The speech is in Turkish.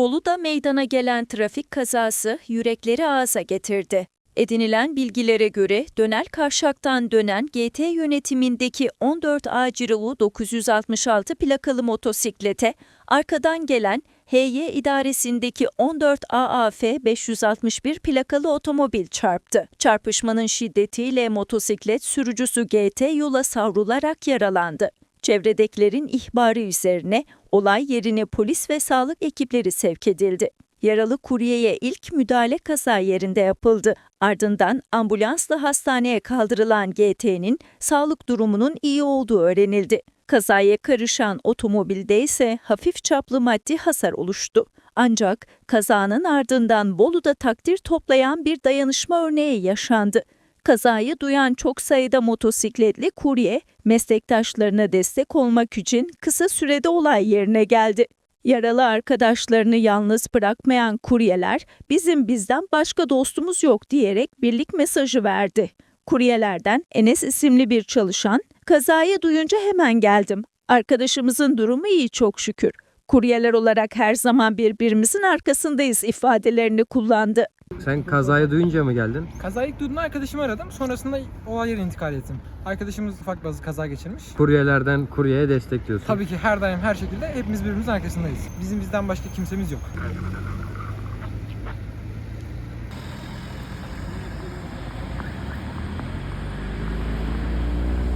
Bolu'da meydana gelen trafik kazası yürekleri ağza getirdi. Edinilen bilgilere göre Dönel Kavşak'tan dönen GT yönetimindeki 14 ACRU 966 plakalı motosiklete arkadan gelen HY idaresindeki 14 AAF 561 plakalı otomobil çarptı. Çarpışmanın şiddetiyle motosiklet sürücüsü GT yola savrularak yaralandı. Çevredekilerin ihbarı üzerine olay yerine polis ve sağlık ekipleri sevk edildi. Yaralı kuryeye ilk müdahale kaza yerinde yapıldı. Ardından ambulansla hastaneye kaldırılan GT'nin sağlık durumunun iyi olduğu öğrenildi. Kazaya karışan otomobilde ise hafif çaplı maddi hasar oluştu. Ancak kazanın ardından Bolu'da takdir toplayan bir dayanışma örneği yaşandı. Kazayı duyan çok sayıda motosikletli kurye meslektaşlarına destek olmak için kısa sürede olay yerine geldi. Yaralı arkadaşlarını yalnız bırakmayan kuryeler bizim bizden başka dostumuz yok diyerek birlik mesajı verdi. Kuryelerden Enes isimli bir çalışan kazayı duyunca hemen geldim. Arkadaşımızın durumu iyi çok şükür. Kuryeler olarak her zaman birbirimizin arkasındayız ifadelerini kullandı. Sen kazayı duyunca mı geldin? Kaza ilk duyduğumda arkadaşımı aradım. Sonrasında olay yerine intikal ettim. Arkadaşımız ufak bir kaza geçirmiş. Kuryelerden kuryeye destekliyorsun. Tabii ki her daim her şekilde hepimiz birbirimizin arkasındayız. Bizim bizden başka kimsemiz yok.